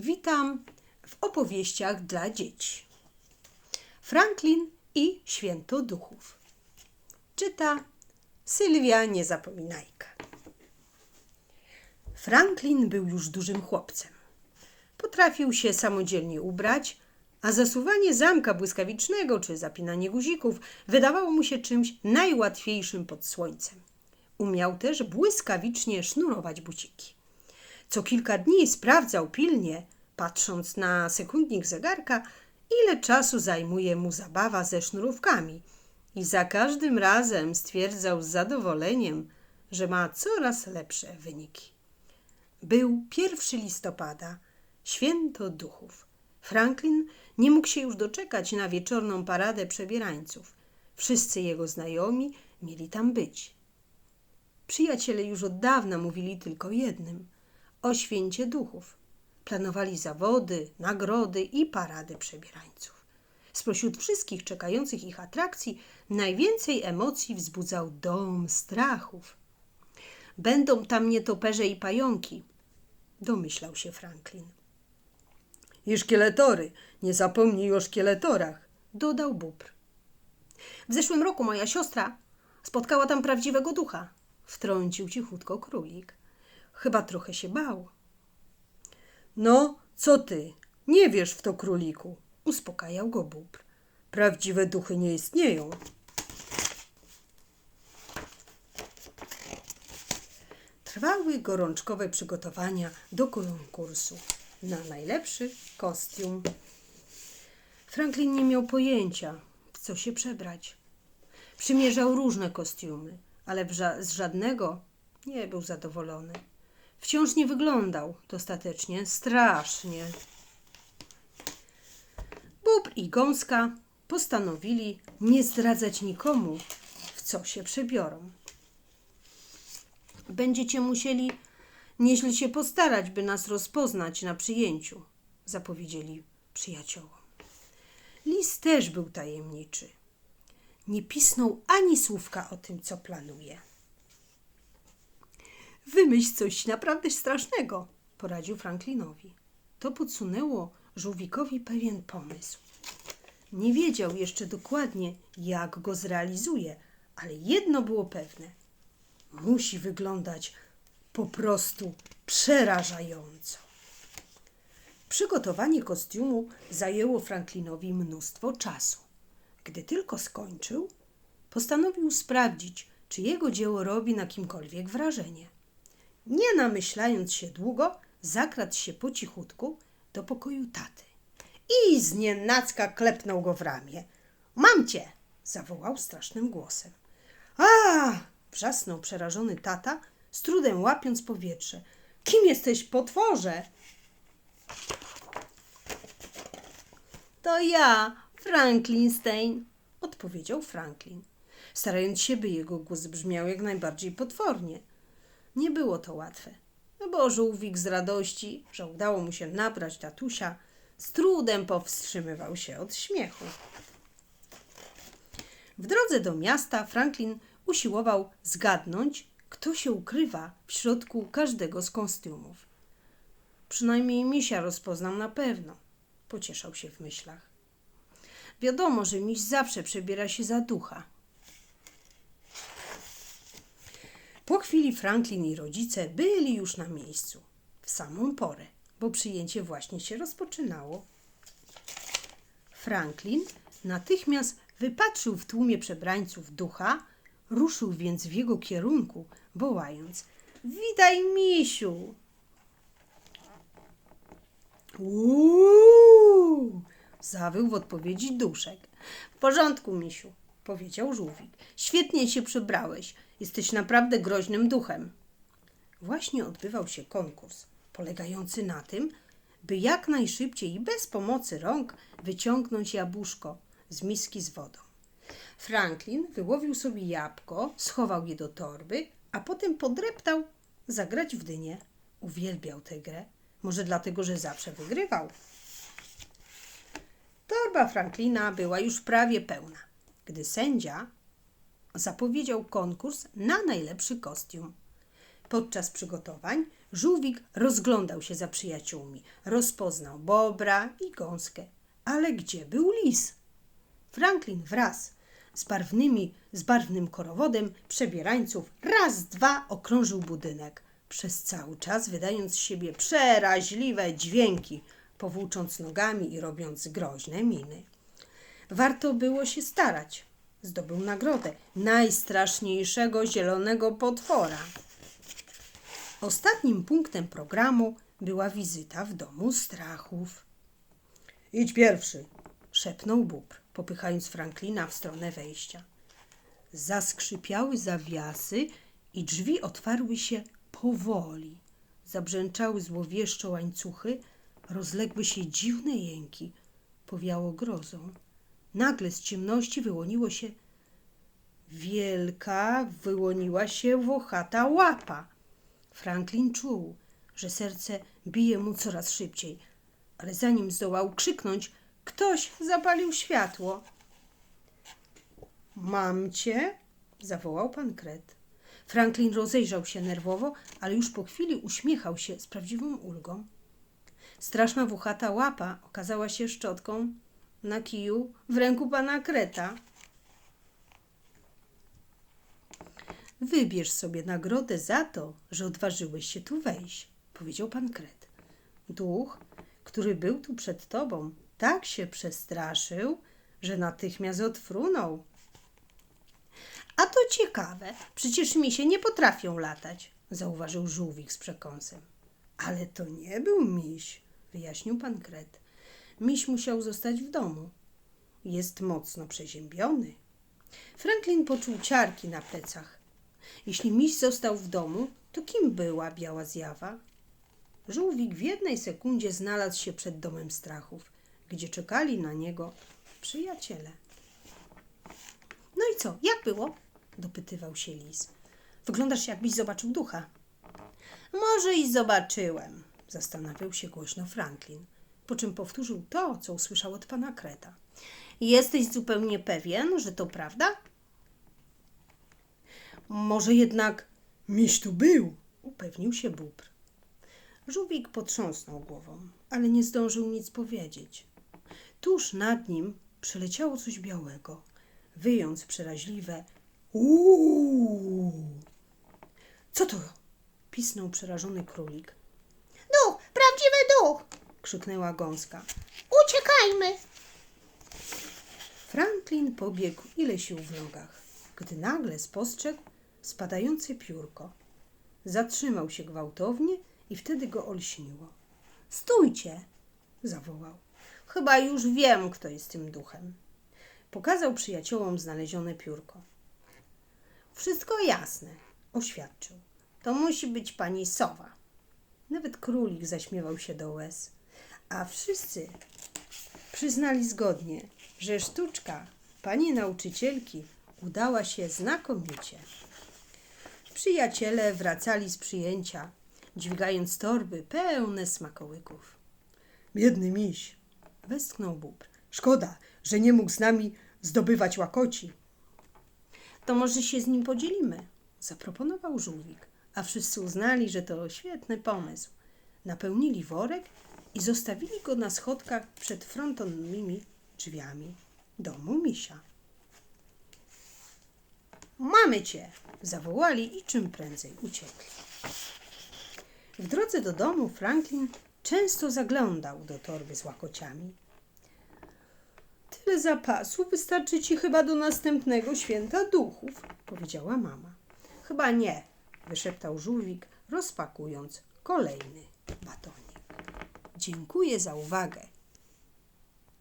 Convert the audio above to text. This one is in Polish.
Witam w opowieściach dla dzieci. Franklin i Święto Duchów. Czyta Sylwia Niezapominajka. Franklin był już dużym chłopcem. Potrafił się samodzielnie ubrać, a zasuwanie zamka błyskawicznego czy zapinanie guzików wydawało mu się czymś najłatwiejszym pod słońcem. Umiał też błyskawicznie sznurować buciki. Co kilka dni sprawdzał pilnie, patrząc na sekundnik zegarka, ile czasu zajmuje mu zabawa ze sznurówkami i za każdym razem stwierdzał z zadowoleniem, że ma coraz lepsze wyniki. Był 1 listopada, święto duchów. Franklin nie mógł się już doczekać na wieczorną paradę przebierańców. Wszyscy jego znajomi mieli tam być. Przyjaciele już od dawna mówili tylko jednym o święcie duchów. Planowali zawody, nagrody i parady przebierańców. Spośród wszystkich czekających ich atrakcji najwięcej emocji wzbudzał dom strachów. Będą tam nietoperze i pająki, domyślał się Franklin. I szkieletory, nie zapomnij o szkieletorach, dodał Bóbr. W zeszłym roku moja siostra spotkała tam prawdziwego ducha, wtrącił cichutko królik. Chyba trochę się bał. No, co ty? Nie wiesz w to, króliku, uspokajał go Bóbr. Prawdziwe duchy nie istnieją. Trwały gorączkowe przygotowania do konkursu na najlepszy kostium. Franklin nie miał pojęcia, w co się przebrać. Przymierzał różne kostiumy, ale z żadnego nie był zadowolony. Wciąż nie wyglądał dostatecznie strasznie. Bób i Gąska postanowili nie zdradzać nikomu, w co się przebiorą. Będziecie musieli nieźle się postarać, by nas rozpoznać na przyjęciu, zapowiedzieli przyjaciołom. Lis też był tajemniczy. Nie pisnął ani słówka o tym, co planuje. Wymyśl coś naprawdę strasznego, poradził Franklinowi. To podsunęło żółwikowi pewien pomysł. Nie wiedział jeszcze dokładnie, jak go zrealizuje, ale jedno było pewne. Musi wyglądać po prostu przerażająco. Przygotowanie kostiumu zajęło Franklinowi mnóstwo czasu. Gdy tylko skończył, postanowił sprawdzić, czy jego dzieło robi na kimkolwiek wrażenie. Nie namyślając się długo, zakradł się po cichutku do pokoju taty i znienacka klepnął go w ramię. Mam cię! zawołał strasznym głosem. A! wrzasnął przerażony tata, z trudem łapiąc powietrze. Kim jesteś, potworze? To ja, Franklin Stein, odpowiedział Franklin, starając się, by jego głos brzmiał jak najbardziej potwornie. Nie było to łatwe, no bo żółwik z radości, że udało mu się nabrać tatusia, z trudem powstrzymywał się od śmiechu. W drodze do miasta Franklin usiłował zgadnąć, kto się ukrywa w środku każdego z kostiumów. Przynajmniej misia rozpoznam na pewno, pocieszał się w myślach. Wiadomo, że miś zawsze przebiera się za ducha. Po chwili Franklin i rodzice byli już na miejscu, w samą porę, bo przyjęcie właśnie się rozpoczynało. Franklin natychmiast wypatrzył w tłumie przebrańców ducha, ruszył więc w jego kierunku, wołając: Witaj, misiu! Uuu! Zawył w odpowiedzi duszek. W porządku, misiu, powiedział żółwik. Świetnie się przybrałeś. Jesteś naprawdę groźnym duchem. Właśnie odbywał się konkurs, polegający na tym, by jak najszybciej i bez pomocy rąk wyciągnąć jabłuszko z miski z wodą. Franklin wyłowił sobie jabłko, schował je do torby, a potem podreptał zagrać w dynię. Uwielbiał tę grę, może dlatego, że zawsze wygrywał. Torba Franklina była już prawie pełna, gdy sędzia zapowiedział konkurs na najlepszy kostium. Podczas przygotowań Żółwik rozglądał się za przyjaciółmi. Rozpoznał bobra i gąskę. Ale gdzie był lis? Franklin wraz z barwnymi, z barwnym korowodem przebierańców raz, dwa okrążył budynek, przez cały czas wydając z siebie przeraźliwe dźwięki, powłócząc nogami i robiąc groźne miny. Warto było się starać. Zdobył nagrodę najstraszniejszego zielonego potwora. Ostatnim punktem programu była wizyta w domu strachów. Idź pierwszy, szepnął Bóbr, popychając Franklina w stronę wejścia. Zaskrzypiały zawiasy i drzwi otwarły się powoli. Zabrzęczały złowieszcze łańcuchy, rozległy się dziwne jęki. Powiało grozą. Nagle z ciemności wyłoniło się wielka, wyłoniła się włochata łapa. Franklin czuł, że serce bije mu coraz szybciej, ale zanim zdołał krzyknąć, ktoś zapalił światło. Mam cię, zawołał pan Kret. Franklin rozejrzał się nerwowo, ale już po chwili uśmiechał się z prawdziwą ulgą. Straszna włochata łapa okazała się szczotką na kiju w ręku pana Kreta. Wybierz sobie nagrodę za to, że odważyłeś się tu wejść, powiedział pan Kret. Duch, który był tu przed tobą, tak się przestraszył, że natychmiast odfrunął. A to ciekawe, przecież misie nie potrafią latać, zauważył żółwik z przekąsem. Ale to nie był miś, wyjaśnił pan Kret. Miś musiał zostać w domu. Jest mocno przeziębiony. Franklin poczuł ciarki na plecach. Jeśli miś został w domu, to kim była biała zjawa? Żółwik w jednej sekundzie znalazł się przed domem strachów, gdzie czekali na niego przyjaciele. No i co, jak było? dopytywał się lis. Wyglądasz, jakbyś zobaczył ducha. Może i zobaczyłem, zastanawiał się głośno Franklin, po czym powtórzył to, co usłyszał od pana Kreta. Jesteś zupełnie pewien, że to prawda? Może jednak miś tu był, upewnił się Bóbr. Żółwik potrząsnął głową, ale nie zdążył nic powiedzieć. Tuż nad nim przeleciało coś białego, wyjąc przeraźliwe uuu. Co to? pisnął przerażony królik. Krzyknęła gąska. Uciekajmy! Franklin pobiegł ile sił w nogach, gdy nagle spostrzegł spadające piórko. Zatrzymał się gwałtownie i wtedy go olśniło. Stójcie! zawołał. Chyba już wiem, kto jest tym duchem. Pokazał przyjaciołom znalezione piórko. Wszystko jasne, oświadczył. To musi być pani sowa. Nawet królik zaśmiewał się do łez, a wszyscy przyznali zgodnie, że sztuczka pani nauczycielki udała się znakomicie. Przyjaciele wracali z przyjęcia, dźwigając torby pełne smakołyków. Biedny miś, westchnął Bóbr. Szkoda, że nie mógł z nami zdobywać łakoci. To może się z nim podzielimy, zaproponował żółwik, a wszyscy uznali, że to świetny pomysł. Napełnili worek i zostawili go na schodkach przed frontowymi drzwiami domu misia. Mamy cię! zawołali i czym prędzej uciekli. W drodze do domu Franklin często zaglądał do torby z łakociami. Tyle zapasu wystarczy ci chyba do następnego święta duchów, powiedziała mama. Chyba nie, wyszeptał żółwik, rozpakując kolejny batonik. Dziękuję za uwagę.